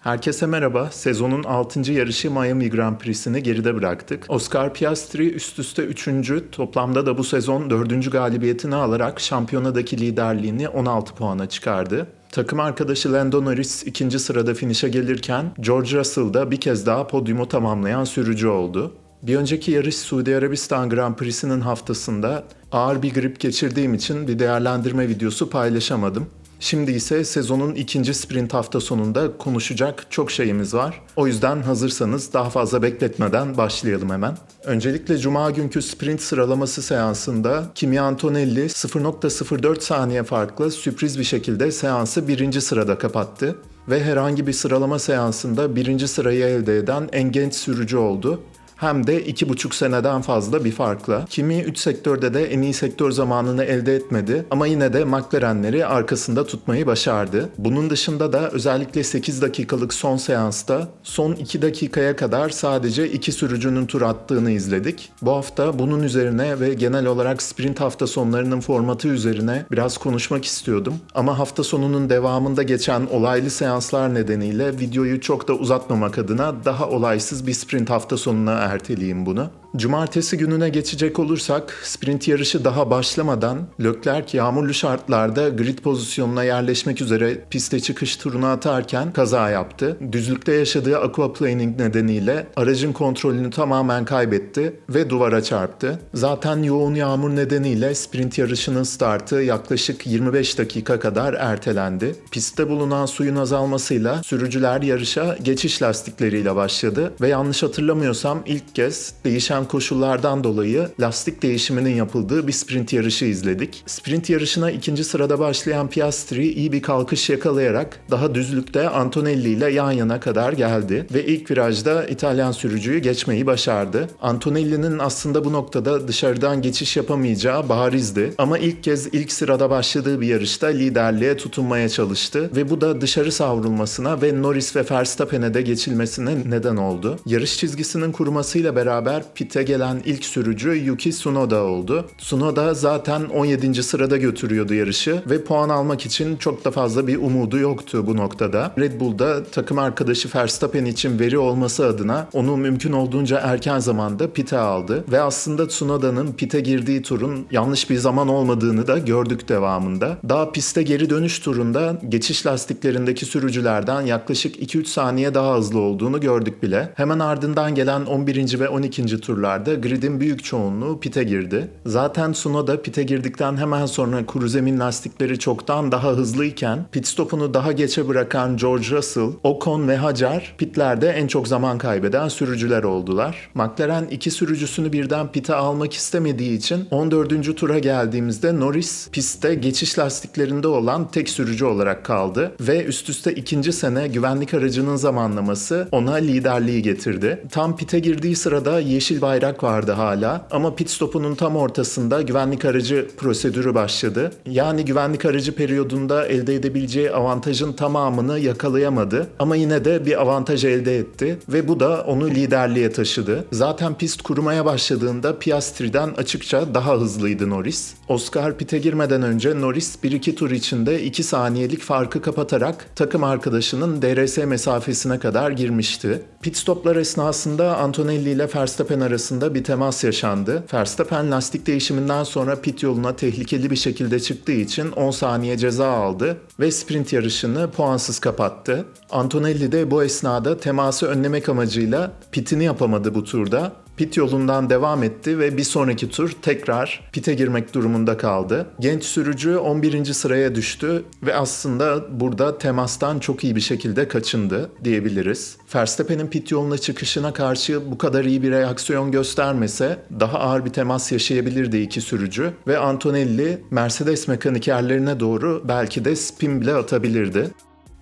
Herkese merhaba. Sezonun 6. yarışı Miami Grand Prix'sini geride bıraktık. Oscar Piastri üst üste 3. toplamda da bu sezon 4. galibiyetini alarak şampiyonadaki liderliğini 16 puana çıkardı. Takım arkadaşı Lando Norris ikinci sırada finişe gelirken George Russell da bir kez daha podyumu tamamlayan sürücü oldu. Bir önceki yarış Suudi Arabistan Grand Prix'sinin haftasında ağır bir grip geçirdiğim için bir değerlendirme videosu paylaşamadım. Şimdi ise sezonun ikinci sprint hafta sonunda konuşacak çok şeyimiz var. O yüzden hazırsanız daha fazla bekletmeden başlayalım hemen. Öncelikle cuma günkü sprint sıralaması seansında Kimi Antonelli 0.04 saniye farklı sürpriz bir şekilde seansı birinci sırada kapattı ve herhangi bir sıralama seansında birinci sırayı elde eden en genç sürücü oldu hem de iki buçuk seneden fazla bir farkla. Kimi 3 sektörde de en iyi sektör zamanını elde etmedi ama yine de McLaren'leri arkasında tutmayı başardı. Bunun dışında da özellikle 8 dakikalık son seansta son 2 dakikaya kadar sadece iki sürücünün tur attığını izledik. Bu hafta bunun üzerine ve genel olarak sprint hafta sonlarının formatı üzerine biraz konuşmak istiyordum. Ama hafta sonunun devamında geçen olaylı seanslar nedeniyle videoyu çok da uzatmamak adına daha olaysız bir sprint hafta sonuna erteleyeyim bunu. Cumartesi gününe geçecek olursak sprint yarışı daha başlamadan Leclerc yağmurlu şartlarda grid pozisyonuna yerleşmek üzere piste çıkış turunu atarken kaza yaptı. Düzlükte yaşadığı aquaplaning nedeniyle aracın kontrolünü tamamen kaybetti ve duvara çarptı. Zaten yoğun yağmur nedeniyle sprint yarışının startı yaklaşık 25 dakika kadar ertelendi. Pistte bulunan suyun azalmasıyla sürücüler yarışa geçiş lastikleriyle başladı ve yanlış hatırlamıyorsam ilk kez değişen koşullardan dolayı lastik değişiminin yapıldığı bir sprint yarışı izledik. Sprint yarışına ikinci sırada başlayan Piastri iyi bir kalkış yakalayarak daha düzlükte Antonelli ile yan yana kadar geldi ve ilk virajda İtalyan sürücüyü geçmeyi başardı. Antonelli'nin aslında bu noktada dışarıdan geçiş yapamayacağı barizdi ama ilk kez ilk sırada başladığı bir yarışta liderliğe tutunmaya çalıştı ve bu da dışarı savrulmasına ve Norris ve Verstappen'e de geçilmesine neden oldu. Yarış çizgisinin kurumasıyla beraber pite gelen ilk sürücü Yuki Tsunoda oldu. Tsunoda zaten 17. sırada götürüyordu yarışı ve puan almak için çok da fazla bir umudu yoktu bu noktada. Red Bull'da takım arkadaşı Verstappen için veri olması adına onu mümkün olduğunca erken zamanda pite aldı ve aslında Tsunoda'nın pite girdiği turun yanlış bir zaman olmadığını da gördük devamında. Daha piste geri dönüş turunda geçiş lastiklerindeki sürücülerden yaklaşık 2-3 saniye daha hızlı olduğunu gördük bile. Hemen ardından gelen 11. ve 12. turlarda gridin büyük çoğunluğu pite girdi. Zaten Tsunoda pite girdikten hemen sonra kuru zemin lastikleri çoktan daha hızlıyken pit stopunu daha geçe bırakan George Russell, Ocon ve Hajar pitlerde en çok zaman kaybeden sürücüler oldular. McLaren iki sürücüsünü birden pite almak istemediği için 14. tura geldiğimizde Norris pistte geçiş lastiklerinde olan tek sürücü olarak kaldı ve üst üste ikinci sene güvenlik aracının zamanlaması ona liderliği getirdi. Tam pite girdiği sırada yeşil bayrak vardı hala ama pit stopunun tam ortasında güvenlik aracı prosedürü başladı. Yani güvenlik aracı periyodunda elde edebileceği avantajın tamamını yakalayamadı ama yine de bir avantaj elde etti ve bu da onu liderliğe taşıdı. Zaten pist kurumaya başladığında Piastri'den açıkça daha hızlıydı Norris. Oscar pite girmeden önce Norris 1-2 tur içinde 2 saniyelik farkı kapatarak takım arkadaşının DRS mesafesine kadar girmişti. Pit stoplar esnasında Antonelli ile Verstappen arasında bir temas yaşandı. Verstappen lastik değişiminden sonra pit yoluna tehlikeli bir şekilde çıktığı için 10 saniye ceza aldı ve sprint yarışını puansız kapattı. Antonelli de bu esnada teması önlemek amacıyla pitini yapamadı bu turda pit yolundan devam etti ve bir sonraki tur tekrar pite girmek durumunda kaldı. Genç sürücü 11. sıraya düştü ve aslında burada temastan çok iyi bir şekilde kaçındı diyebiliriz. Verstappen'in pit yoluna çıkışına karşı bu kadar iyi bir reaksiyon göstermese daha ağır bir temas yaşayabilirdi iki sürücü ve Antonelli Mercedes mekanikerlerine doğru belki de spin bile atabilirdi.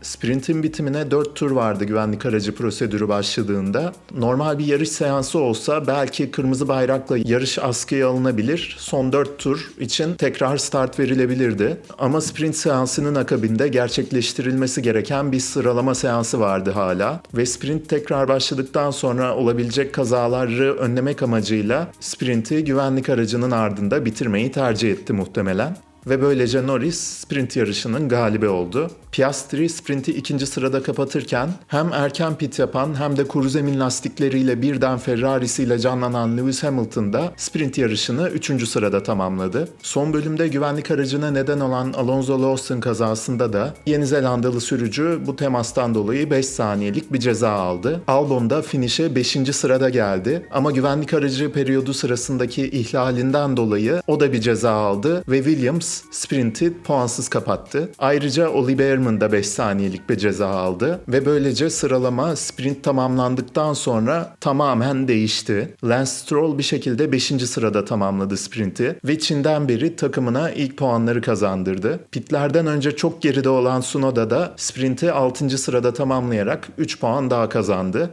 Sprintin bitimine 4 tur vardı güvenlik aracı prosedürü başladığında. Normal bir yarış seansı olsa belki kırmızı bayrakla yarış askıya alınabilir. Son 4 tur için tekrar start verilebilirdi. Ama sprint seansının akabinde gerçekleştirilmesi gereken bir sıralama seansı vardı hala. Ve sprint tekrar başladıktan sonra olabilecek kazaları önlemek amacıyla sprinti güvenlik aracının ardında bitirmeyi tercih etti muhtemelen. Ve böylece Norris sprint yarışının galibi oldu. Piastri sprinti ikinci sırada kapatırken hem erken pit yapan hem de kuru zemin lastikleriyle birden Ferrari'siyle canlanan Lewis Hamilton da sprint yarışını üçüncü sırada tamamladı. Son bölümde güvenlik aracına neden olan Alonso Lawson kazasında da Yeni Zelandalı sürücü bu temastan dolayı 5 saniyelik bir ceza aldı. Albon da finişe 5. sırada geldi ama güvenlik aracı periyodu sırasındaki ihlalinden dolayı o da bir ceza aldı ve Williams sprinti puansız kapattı. Ayrıca Oli Behrman da 5 saniyelik bir ceza aldı ve böylece sıralama sprint tamamlandıktan sonra tamamen değişti. Lance Stroll bir şekilde 5. sırada tamamladı sprinti ve Çin'den beri takımına ilk puanları kazandırdı. Pitlerden önce çok geride olan Sunoda da sprinti 6. sırada tamamlayarak 3 puan daha kazandı.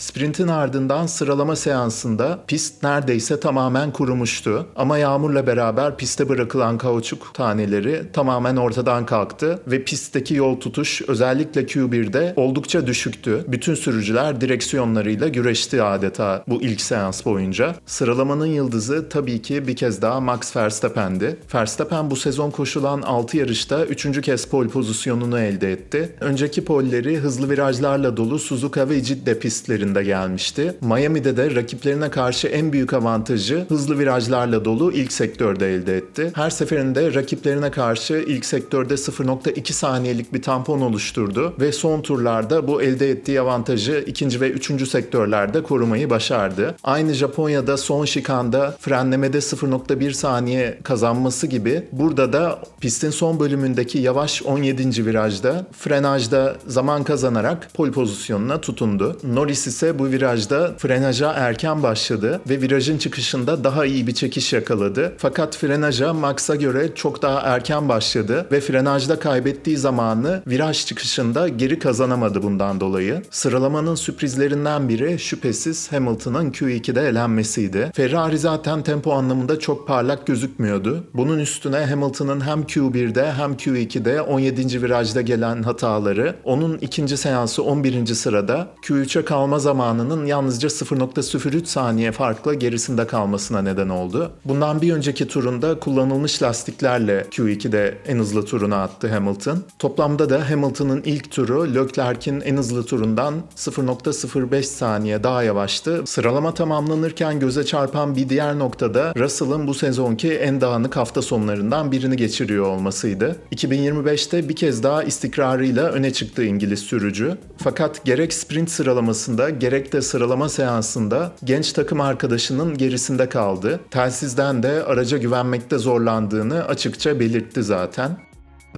Sprintin ardından sıralama seansında pist neredeyse tamamen kurumuştu. Ama yağmurla beraber piste bırakılan kauçuk taneleri tamamen ortadan kalktı ve pistteki yol tutuş özellikle Q1'de oldukça düşüktü. Bütün sürücüler direksiyonlarıyla güreşti adeta bu ilk seans boyunca. Sıralamanın yıldızı tabii ki bir kez daha Max Verstappen'di. Verstappen bu sezon koşulan 6 yarışta 3. kez pole pozisyonunu elde etti. Önceki polleri hızlı virajlarla dolu Suzuka ve Cidde pistlerinde gelmişti. Miami'de de rakiplerine karşı en büyük avantajı hızlı virajlarla dolu ilk sektörde elde etti. Her seferinde rakiplerine karşı ilk sektörde 0.2 saniyelik bir tampon oluşturdu ve son turlarda bu elde ettiği avantajı ikinci ve üçüncü sektörlerde korumayı başardı. Aynı Japonya'da son şikanda frenlemede 0.1 saniye kazanması gibi burada da pistin son bölümündeki yavaş 17. virajda frenajda zaman kazanarak pol pozisyonuna tutundu. Norris ise bu virajda frenaja erken başladı ve virajın çıkışında daha iyi bir çekiş yakaladı. Fakat frenaja Max'a göre çok daha erken başladı ve frenajda kaybettiği zamanı viraj çıkışında geri kazanamadı bundan dolayı. Sıralamanın sürprizlerinden biri şüphesiz Hamilton'ın Q2'de elenmesiydi. Ferrari zaten tempo anlamında çok parlak gözükmüyordu. Bunun üstüne Hamilton'ın hem Q1'de hem Q2'de 17. virajda gelen hataları onun ikinci seansı 11. sırada Q3'e kalma zamanının yalnızca 0.03 saniye farkla gerisinde kalmasına neden oldu. Bundan bir önceki turunda kullanılmış lastiklerle Q2'de en hızlı turunu attı Hamilton. Toplamda da Hamilton'ın ilk turu Leclerc'in en hızlı turundan 0.05 saniye daha yavaştı. Sıralama tamamlanırken göze çarpan bir diğer noktada Russell'ın bu sezonki en dağınık hafta sonlarından birini geçiriyor olmasıydı. 2025'te bir kez daha istikrarıyla öne çıktı İngiliz sürücü. Fakat gerek sprint sıralamasında gerek de sıralama seansında genç takım arkadaşının gerisinde kaldı. Telsizden de araca güvenmekte zorlandığını açıkça belirtti zaten.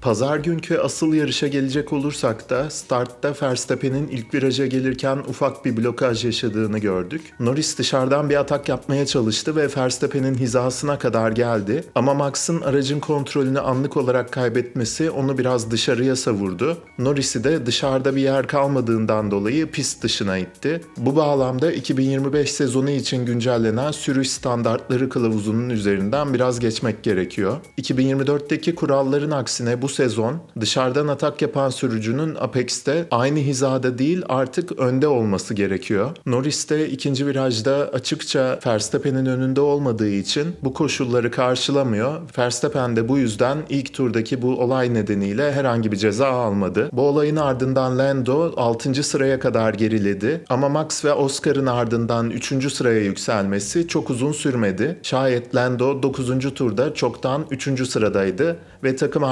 Pazar günkü asıl yarışa gelecek olursak da startta Verstappen'in ilk viraja gelirken ufak bir blokaj yaşadığını gördük. Norris dışarıdan bir atak yapmaya çalıştı ve Verstappen'in hizasına kadar geldi. Ama Max'ın aracın kontrolünü anlık olarak kaybetmesi onu biraz dışarıya savurdu. Norris'i de dışarıda bir yer kalmadığından dolayı pist dışına itti. Bu bağlamda 2025 sezonu için güncellenen sürüş standartları kılavuzunun üzerinden biraz geçmek gerekiyor. 2024'teki kuralların aksine bu sezon dışarıdan atak yapan sürücünün Apex'te aynı hizada değil artık önde olması gerekiyor. Norris de ikinci virajda açıkça Verstappen'in önünde olmadığı için bu koşulları karşılamıyor. Verstappen de bu yüzden ilk turdaki bu olay nedeniyle herhangi bir ceza almadı. Bu olayın ardından Lando 6. sıraya kadar geriledi ama Max ve Oscar'ın ardından 3. sıraya yükselmesi çok uzun sürmedi. Şayet Lando 9. turda çoktan 3. sıradaydı ve takım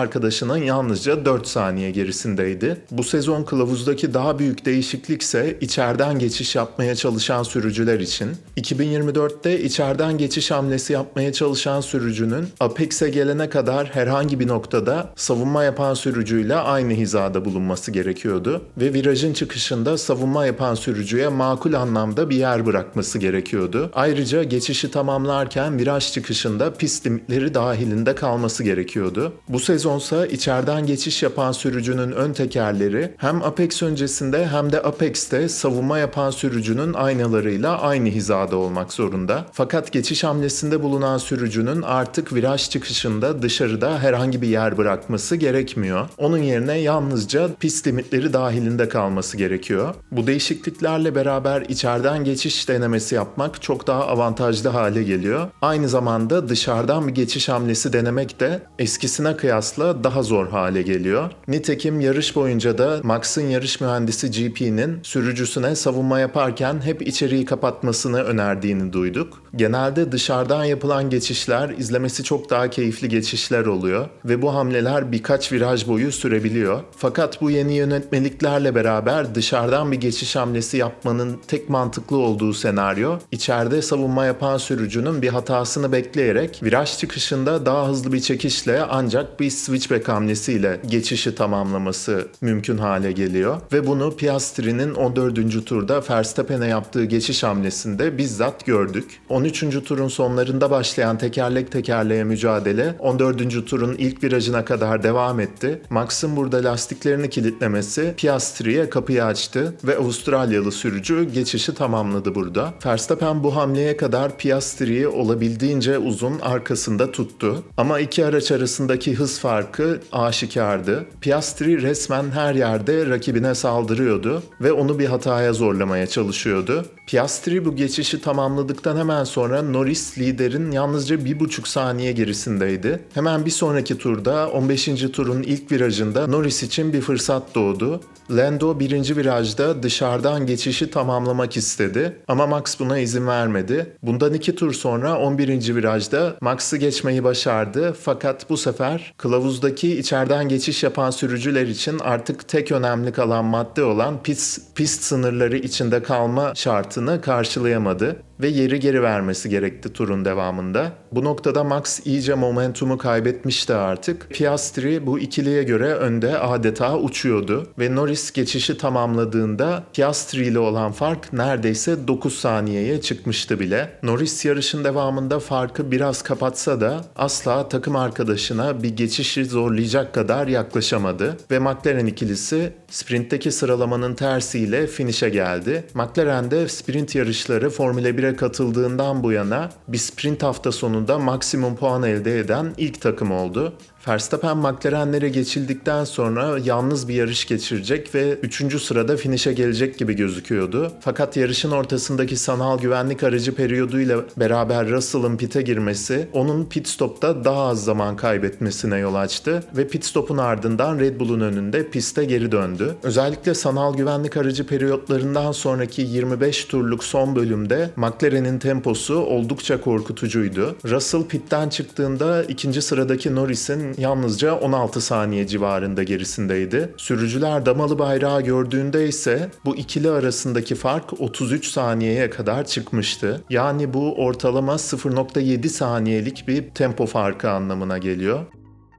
arkadaşının yalnızca 4 saniye gerisindeydi. Bu sezon kılavuzdaki daha büyük değişiklik ise içeriden geçiş yapmaya çalışan sürücüler için. 2024'te içeriden geçiş hamlesi yapmaya çalışan sürücünün Apex'e gelene kadar herhangi bir noktada savunma yapan sürücüyle aynı hizada bulunması gerekiyordu ve virajın çıkışında savunma yapan sürücüye makul anlamda bir yer bırakması gerekiyordu. Ayrıca geçişi tamamlarken viraj çıkışında pist limitleri dahilinde kalması gerekiyordu. Bu sezonsa içeriden geçiş yapan sürücünün ön tekerleri hem Apex öncesinde hem de Apex'te savunma yapan sürücünün aynalarıyla aynı hizada olmak zorunda. Fakat geçiş hamlesinde bulunan sürücünün artık viraj çıkışında dışarıda herhangi bir yer bırakması gerekmiyor. Onun yerine yalnızca pist limitleri dahilinde kalması gerekiyor. Bu değişikliklerle beraber içeriden geçiş denemesi yapmak çok daha avantajlı hale geliyor. Aynı zamanda dışarıdan bir geçiş hamlesi denemek de eskisine kıyasla daha zor hale geliyor. Nitekim yarış boyunca da Max'ın yarış mühendisi GP'nin sürücüsüne savunma yaparken hep içeriği kapatmasını önerdiğini duyduk. Genelde dışarıdan yapılan geçişler izlemesi çok daha keyifli geçişler oluyor ve bu hamleler birkaç viraj boyu sürebiliyor. Fakat bu yeni yönetmeliklerle beraber dışarıdan bir geçiş hamlesi yapmanın tek mantıklı olduğu senaryo içeride savunma yapan sürücünün bir hatasını bekleyerek viraj çıkışında daha hızlı bir çekişle ancak bir switchback hamlesiyle geçişi tamamlaması mümkün hale geliyor ve bunu Piastri'nin 14. turda Verstappen'e yaptığı geçiş hamlesinde bizzat gördük. 13. turun sonlarında başlayan tekerlek tekerleğe mücadele 14. turun ilk virajına kadar devam etti. Max'ın burada lastiklerini kilitlemesi Piastri'ye kapıyı açtı ve Avustralyalı sürücü geçişi tamamladı burada. Verstappen bu hamleye kadar Piastri'yi olabildiğince uzun arkasında tuttu. Ama iki araç arasındaki hız farkı aşikardı. Piastri resmen her yerde rakibine saldırıyordu ve onu bir hataya zorlamaya çalışıyordu. Piastri bu geçişi tamamladıktan hemen sonra Norris liderin yalnızca bir buçuk saniye gerisindeydi. Hemen bir sonraki turda 15. turun ilk virajında Norris için bir fırsat doğdu. Lando birinci virajda dışarıdan geçişi tamamlamak istedi ama Max buna izin vermedi. Bundan iki tur sonra 11. virajda Max'ı geçmeyi başardı fakat bu sefer kılavuzdaki içeriden geçiş yapan sürücüler için artık tek önemli kalan madde olan pist, pist sınırları içinde kalma şartını karşılayamadı ve yeri geri vermesi gerekti turun devamında. Bu noktada Max iyice momentumu kaybetmişti artık. Piastri bu ikiliye göre önde adeta uçuyordu ve Norris geçişi tamamladığında Piastri ile olan fark neredeyse 9 saniyeye çıkmıştı bile. Norris yarışın devamında farkı biraz kapatsa da asla takım arkadaşına bir geçişi zorlayacak kadar yaklaşamadı ve McLaren ikilisi sprintteki sıralamanın tersiyle finişe geldi. McLaren de sprint yarışları Formula 1'e katıldığından bu yana bir sprint hafta sonunda maksimum puan elde eden ilk takım oldu. Verstappen McLaren'lere geçildikten sonra yalnız bir yarış geçirecek ve 3. sırada finişe gelecek gibi gözüküyordu. Fakat yarışın ortasındaki sanal güvenlik aracı periyoduyla beraber Russell'ın pite girmesi onun pit stopta daha az zaman kaybetmesine yol açtı ve pit stopun ardından Red Bull'un önünde piste geri döndü. Özellikle sanal güvenlik aracı periyotlarından sonraki 25 turluk son bölümde McLaren'in temposu oldukça korkutucuydu. Russell pitten çıktığında ikinci sıradaki Norris'in yalnızca 16 saniye civarında gerisindeydi. Sürücüler damalı bayrağı gördüğünde ise bu ikili arasındaki fark 33 saniyeye kadar çıkmıştı. Yani bu ortalama 0.7 saniyelik bir tempo farkı anlamına geliyor.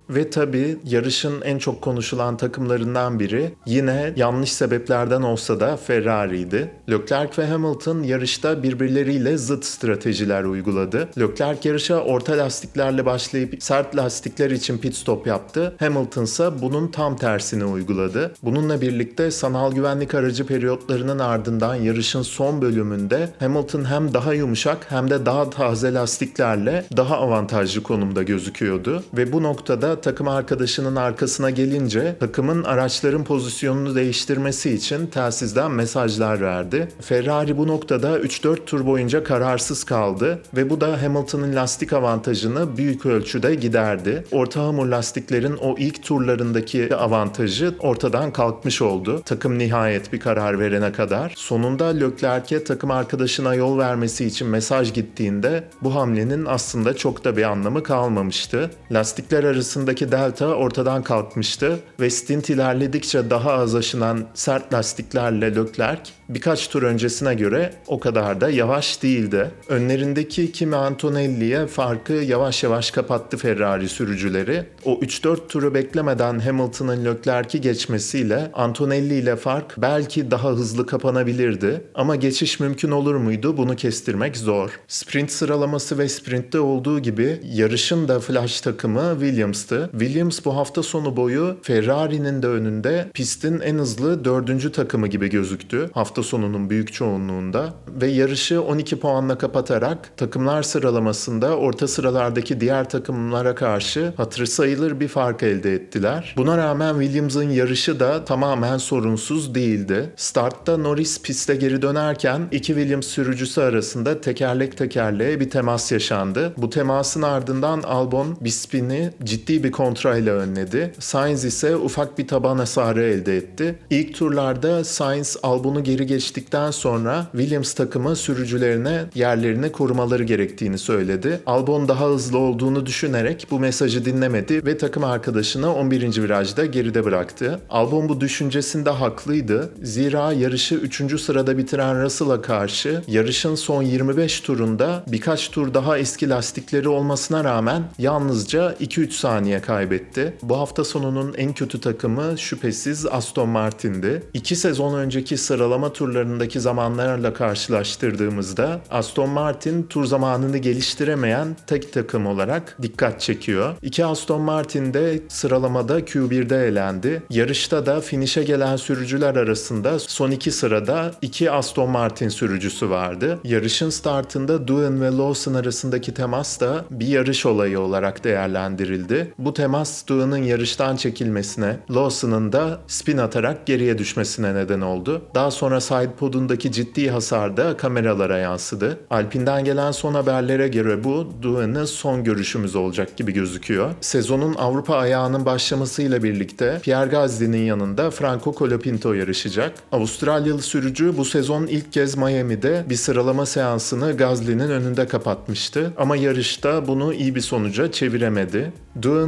Ve tabii yarışın en çok konuşulan takımlarından biri yine yanlış sebeplerden olsa da Ferrari'ydi. Leclerc ve Hamilton yarışta birbirleriyle zıt stratejiler uyguladı. Leclerc yarışa orta lastiklerle başlayıp sert lastikler için pit stop yaptı. Hamilton ise bunun tam tersini uyguladı. Bununla birlikte sanal güvenlik aracı periyotlarının ardından yarışın son bölümünde Hamilton hem daha yumuşak hem de daha taze lastiklerle daha avantajlı konumda gözüküyordu. Ve bu noktada takım arkadaşının arkasına gelince takımın araçların pozisyonunu değiştirmesi için telsizden mesajlar verdi. Ferrari bu noktada 3-4 tur boyunca kararsız kaldı ve bu da Hamilton'ın lastik avantajını büyük ölçüde giderdi. Orta hamur lastiklerin o ilk turlarındaki avantajı ortadan kalkmış oldu. Takım nihayet bir karar verene kadar. Sonunda Leclerc'e takım arkadaşına yol vermesi için mesaj gittiğinde bu hamlenin aslında çok da bir anlamı kalmamıştı. Lastikler arasındaki delta ortadan kalkmıştı ve stint ilerledikçe daha az aşınan sert lastiklerle Leclerc birkaç tur öncesine göre o kadar da yavaş değildi. Önlerindeki Kimi Antonelli'ye farkı yavaş yavaş kapattı Ferrari sürücüleri. O 3-4 turu beklemeden Hamilton'ın Leclerc'i geçmesiyle Antonelli ile fark belki daha hızlı kapanabilirdi. Ama geçiş mümkün olur muydu bunu kestirmek zor. Sprint sıralaması ve sprintte olduğu gibi yarışın da flash takımı Williams'tı Williams'tı. Williams bu hafta sonu boyu Ferrari'nin de önünde pistin en hızlı dördüncü takımı gibi gözüktü. Hafta sonunun büyük çoğunluğunda. Ve yarışı 12 puanla kapatarak takımlar sıralamasında orta sıralardaki diğer takımlara karşı hatırı sayılır bir fark elde ettiler. Buna rağmen Williams'ın yarışı da tamamen sorunsuz değildi. Startta Norris piste geri dönerken iki Williams sürücüsü arasında tekerlek tekerleğe bir temas yaşandı. Bu temasın ardından Albon Bispin'i ciddi bir kontrayla önledi. Sainz ise ufak bir taban hasarı elde etti. İlk turlarda Sainz Albon'u geri geçtikten sonra Williams takımı sürücülerine yerlerini korumaları gerektiğini söyledi. Albon daha hızlı olduğunu düşünerek bu mesajı dinlemedi ve takım arkadaşını 11. virajda geride bıraktı. Albon bu düşüncesinde haklıydı. Zira yarışı 3. sırada bitiren Russell'a karşı yarışın son 25 turunda birkaç tur daha eski lastikleri olmasına rağmen yalnızca 2-3 saniye kaybetti. Bu hafta sonunun en kötü takımı şüphesiz Aston Martin'di. İki sezon önceki sıralama turlarındaki zamanlarla karşılaştırdığımızda Aston Martin tur zamanını geliştiremeyen tek takım olarak dikkat çekiyor. İki Aston Martin de sıralamada Q1'de elendi. Yarışta da finişe gelen sürücüler arasında son iki sırada iki Aston Martin sürücüsü vardı. Yarışın startında Doohan ve Lawson arasındaki temas da bir yarış olayı olarak değerlendirildi. Bu temas Doohan'ın yarıştan çekilmesine, Lawson'ın da spin atarak geriye düşmesine neden oldu. Daha sonra side podundaki ciddi hasar da kameralara yansıdı. Alpine'den gelen son haberlere göre bu Doohan'ın son görüşümüz olacak gibi gözüküyor. Sezonun Avrupa ayağının başlamasıyla birlikte Pierre Gasly'nin yanında Franco Colapinto yarışacak. Avustralyalı sürücü bu sezon ilk kez Miami'de bir sıralama seansını Gasly'nin önünde kapatmıştı. Ama yarışta bunu iyi bir sonuca çeviremedi.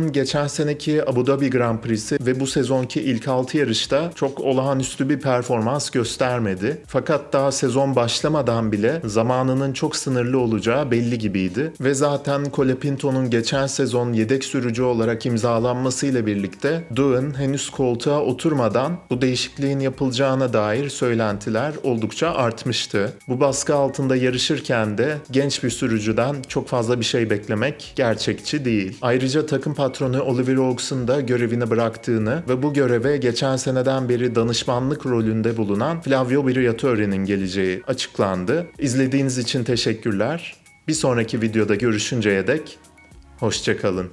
Doohan geçen seneki Abu Dhabi Grand Prix'si ve bu sezonki ilk 6 yarışta çok olağanüstü bir performans göstermedi. Fakat daha sezon başlamadan bile zamanının çok sınırlı olacağı belli gibiydi. Ve zaten Colapinto'nun geçen sezon yedek sürücü olarak imzalanmasıyla birlikte Doohan henüz koltuğa oturmadan bu değişikliğin yapılacağına dair söylentiler oldukça artmıştı. Bu baskı altında yarışırken de genç bir sürücüden çok fazla bir şey beklemek gerçekçi değil. Ayrıca takım patronu Oliver Oaks'un da görevini bıraktığını ve bu göreve geçen seneden beri danışmanlık rolünde bulunan Flavio Briatore'nin geleceği açıklandı. İzlediğiniz için teşekkürler. Bir sonraki videoda görüşünceye dek hoşçakalın.